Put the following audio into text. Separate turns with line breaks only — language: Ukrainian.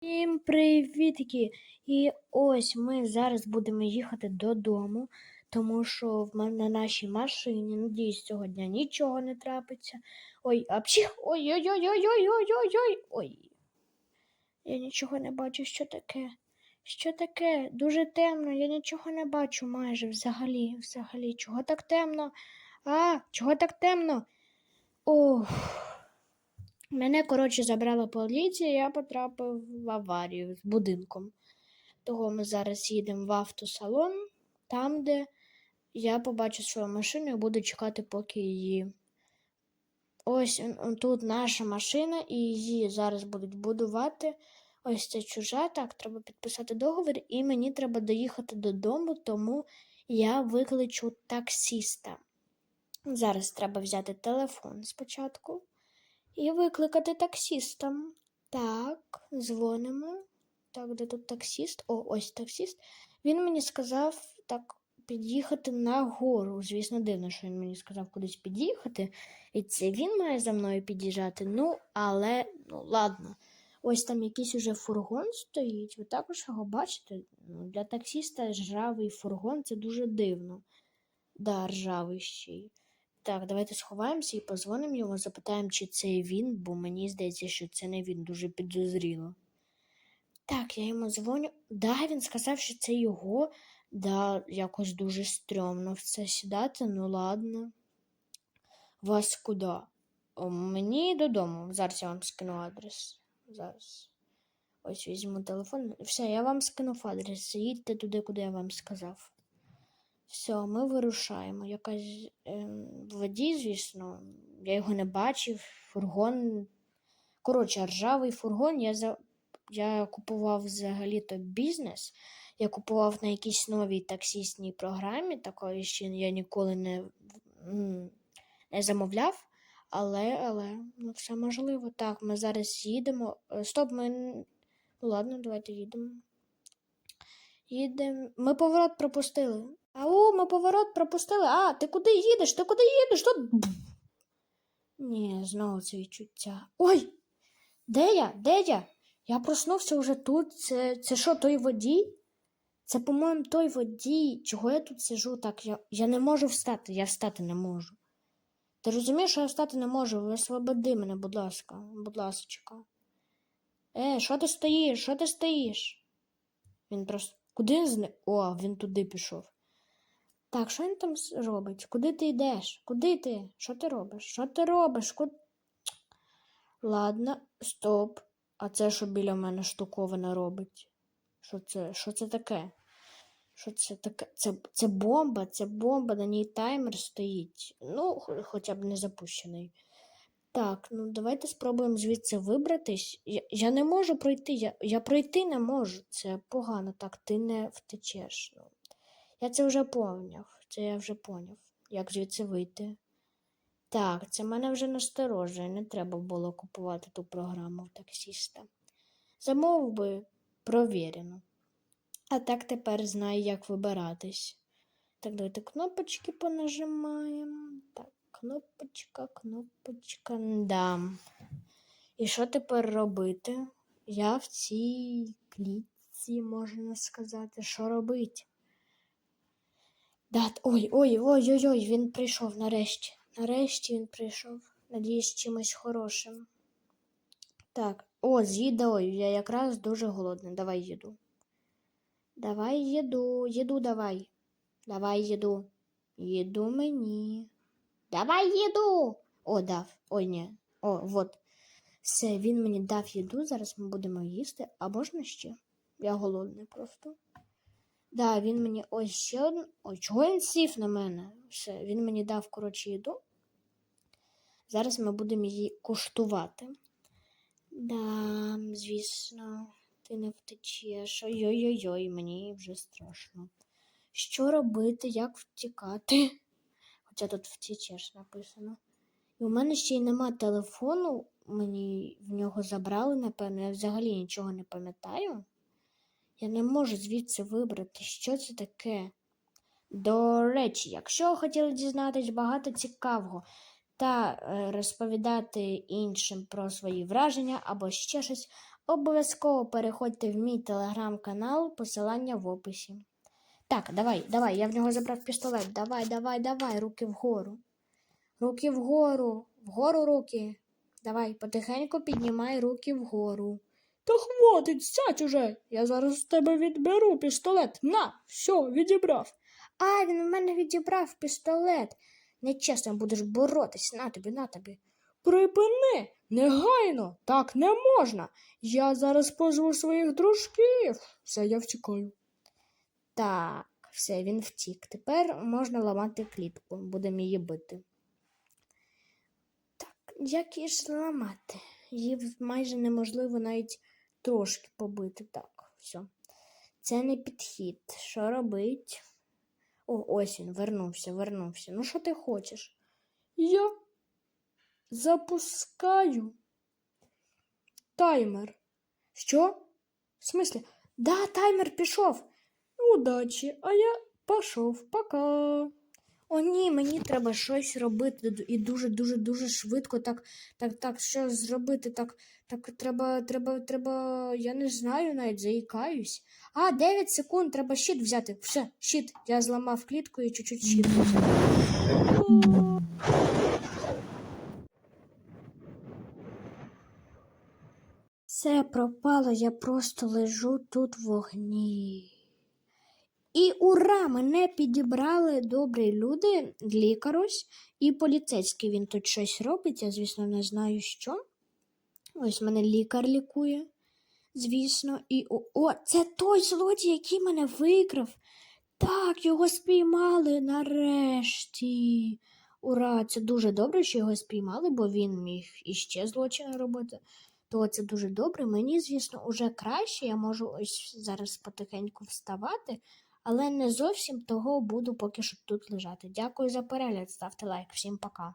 Всім привітки! І ось ми зараз будемо їхати додому, тому що на нашій машині, надіюсь, цього дня нічого не трапиться. Ой, апчих! Ой-ой-ой-ой-ой-ой-ой-ой! Ой. Я нічого не бачу, що таке? Що таке? Дуже темно, я нічого не бачу майже взагалі, взагалі. Чого так темно? А, чого так темно? Ох. Мене, коротше, забрала поліція, я потрапив в аварію з будинком. Того ми зараз їдемо в автосалон, там, де я побачу свою машину і буду чекати, поки її. Ось тут наша машина, і її зараз будуть будувати. Ось це чужа. Так, треба підписати договір, і мені треба доїхати додому, тому я викличу таксіста. Зараз треба взяти телефон спочатку і викликати таксіста. Так, дзвонимо. Так, де тут таксіст? О, ось таксіст. Він мені сказав так під'їхати на гору. Звісно, дивно, що він мені сказав кудись під'їхати. І це він має за мною під'їжджати. Ну, але ну ладно. Ось там якийсь уже фургон стоїть. Ви також його бачите? Ну, для таксіста ржавий фургон це дуже дивно. Да, ржавий ще. Так, давайте сховаємося і позвонимо йому, запитаємо, чи це він, бо мені здається, що це не він дуже підозріло. Так, я йому дзвоню. Да, він сказав, що це його. Да, якось дуже стрьомно в це сідати, ну ладно. Вас куди? Мені додому. Зараз я вам скину адрес. Зараз. Ось візьму телефон. Все, я вам скинув адрес. Їдьте туди, куди я вам сказав. Все, ми вирушаємо. Якась ем, водій, звісно, я його не бачив. Фургон. Коротше, ржавий фургон. Я, за... я купував взагалі-то бізнес. Я купував на якійсь новій таксістній програмі, такої ще я ніколи не, не замовляв. Але, але, ну, все можливо. Так, ми зараз їдемо. Е, Стоп, ми. Ну ладно, давайте їдемо. Їдемо. Ми поворот пропустили. Ау, ми поворот пропустили. А, ти куди їдеш? Ти куди їдеш? Тут. Ні, знову це відчуття. Ой! Де я? Де я? Я проснувся вже тут. Це, це що, той водій? Це, по-моєму, той водій. Чого я тут сижу? Так, я, я не можу встати, я встати не можу. Ти розумієш, що я встати не можу? Ви освободи мене, будь ласка, будь ласочка. Е, що ти стоїш? Що ти стоїш? Він просто. Куди він зне? О, він туди пішов. Так, що він там робить? Куди ти йдеш? Куди ти? Що ти робиш? Що ти робиш? Ку... Ладно, стоп. А це що біля мене штуковина робить? Що це? Що це таке? Що це таке? Це, це бомба, це бомба, на ній таймер стоїть. Ну, хоча б не запущений. Так, ну давайте спробуємо звідси вибратись. Я, я не можу пройти, я, я пройти не можу. Це погано, так, ти не втечеш. Ну, я це вже поняв. Це я вже поняв. Як звідси вийти? Так, це мене вже насторожує. Не треба було купувати ту програму в таксіста. Замов би провірено. А так тепер знаю, як вибиратись. Так, давайте кнопочки понажимаємо. Так, кнопочка, кнопочка. Да. І що тепер робити? Я в цій клітці, можна сказати, що робити? Да, ой, ой, ой, ой, ой, він прийшов нарешті. Нарешті він прийшов. Надіюсь, чимось хорошим. Так, о, з їдою. Я якраз дуже голодний. Давай їду. Давай їду, їду давай. Давай їду. Їду мені. Давай їду. О, дав. Ой, ні. О, вот. Все, він мені дав їду. Зараз ми будемо їсти. А можна ще? Я голодний просто. Да, він мені ось ще один. Ой, чого він сів на мене? Все, він мені дав, коротше, їду. Зараз ми будемо її куштувати. Да, звісно, ти не втечеш. Ой-ой-ой, мені вже страшно. Що робити, як втікати? Хоча тут втічеш написано. І у мене ще й нема телефону, мені в нього забрали, напевно, я взагалі нічого не пам'ятаю. Я не можу звідси вибрати, що це таке. До речі, якщо хотіли дізнатись багато цікавого та е, розповідати іншим про свої враження або ще щось, обов'язково переходьте в мій телеграм-канал, посилання в описі. Так, давай, давай, я в нього забрав пістолет. Давай, давай, давай, руки вгору. Руки вгору, вгору руки. Давай, потихеньку піднімай руки вгору. Та хватить, сядь уже. Я зараз з тебе відберу пістолет. На, все, відібрав. А, він у мене відібрав пістолет. Нечесно будеш боротись. На тобі, на тобі. Припини, негайно, так не можна. Я зараз позву своїх дружків. Все, я втікаю. Так, все, він втік. Тепер можна ламати клітку. Будемо її бити. Так, як її ж ламати? Її майже неможливо навіть трошки побити. Так, все. Це не підхід. Що робить? О, ось він, вернувся, вернувся. Ну, що ти хочеш? Я запускаю таймер. Що? В смислі? Да, таймер пішов. Удачі, а я пішов. Пока. О, ні, мені треба щось робити і дуже, дуже, дуже швидко. Так, так, так, що зробити? Так, так, треба, треба, треба, я не знаю, навіть заїкаюсь. А, 9 секунд, треба щит взяти. Все, щит. Я зламав клітку і чуть-чуть щит. взяв. Все пропало, я просто лежу тут в вогні. І ура! Мене підібрали добрі люди, лікарось і поліцейський. Він тут щось робить, я, звісно, не знаю що. Ось мене лікар лікує, звісно. І о, о, це той злодій, який мене викрав. Так, його спіймали нарешті. Ура! Це дуже добре, що його спіймали, бо він міг іще злочини робити. То це дуже добре. Мені, звісно, уже краще. Я можу ось зараз потихеньку вставати, але не зовсім того буду поки що тут лежати. Дякую за перегляд. Ставте лайк. Всім пока.